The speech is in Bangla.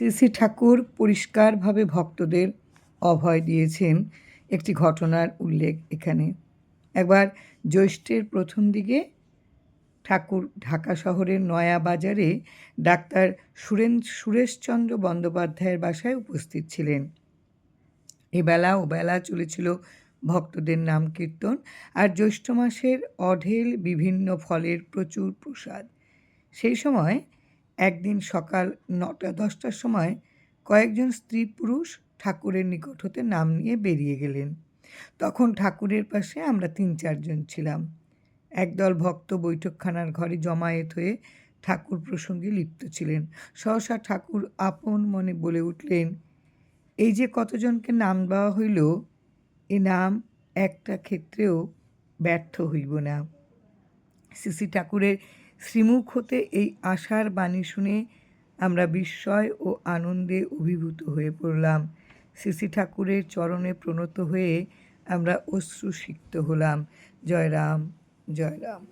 শ্রী শ্রী ঠাকুর পরিষ্কারভাবে ভক্তদের অভয় দিয়েছেন একটি ঘটনার উল্লেখ এখানে। একবার জ্যৈষ্ঠের প্রথম দিকে ঠাকুর ঢাকা শহরের নয়া বাজারে ডাক্তার সুরেন, সুরেশচন্দ্র বন্দ্যোপাধ্যায়ের বাসায় উপস্থিত ছিলেন। এবেলা ও বেলা চলেছিল ভক্তদের নাম কীর্তন আর জ্যৈষ্ঠ মাসের অঢেল বিভিন্ন ফলের প্রচুর প্রসাদ। সেই সময় একদিন সকাল নটা, দশটার সময় কয়েকজন স্ত্রী পুরুষ ঠাকুরের নিকট হতে নাম নিয়ে বেরিয়ে গেলেন। তখন ঠাকুরের পাশে আমরা তিন, চারজন ছিলাম। একদল ভক্ত বৈঠকখানার ঘরে জমায়েত হয়ে ঠাকুর প্রসঙ্গে লিপ্ত ছিলেন। সহসা ঠাকুর আপন মনে বলে উঠলেন, এই যে কতজনকে নাম দেওয়া হইল, এ নাম একটা ক্ষেত্রেও ব্যর্থ হইব না। শ্রী ঠাকুরের শ্রীমুখ হতে এই আশার বাণী শুনে আমরা বিস্ময় ও আনন্দে অভিভূত হয়ে পড়লাম। শ্রী ঠাকুরের চরণে প্রণত হয়ে আমরা অশ্রুসিক্ত হলাম। জয় রাম জয় রাম